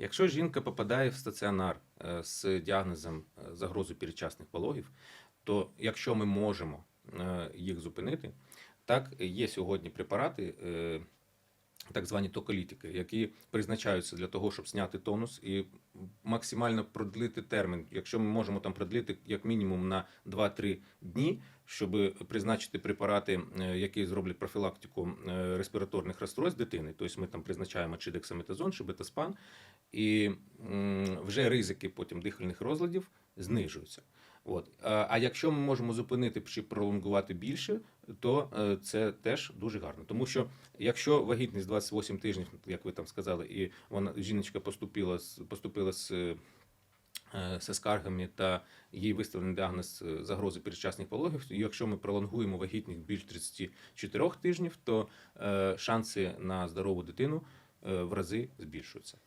Якщо жінка попадає в стаціонар е, з діагнозом е, загрози передчасних пологів, то якщо ми можемо е, їх зупинити, так є сьогодні препарати. Так звані токолітики, які призначаються для того, щоб зняти тонус і максимально продлити термін. Якщо ми можемо там продлити як мінімум на 2-3 дні, щоб призначити препарати, е, які зроблять профілактику е, респіраторних розстройств дитини. Тобто ми там призначаємо чи дексаметазон, чи бетаспан, і вже ризики потім дихальних розладів знижуються. От. А а якщо ми можемо зупинити чи пролонгувати більше, то е, це теж дуже гарно. Тому що якщо вагітність 28 тижнів, як ви там сказали, і вона жіночка поступила з поступила з. е, Зі скаргами та їй виставлений діагноз е, загрози передчасних пологів. Якщо ми пролонгуємо вагітність більш 34 тижнів, то е, шанси на здорову дитину е, в рази збільшуються.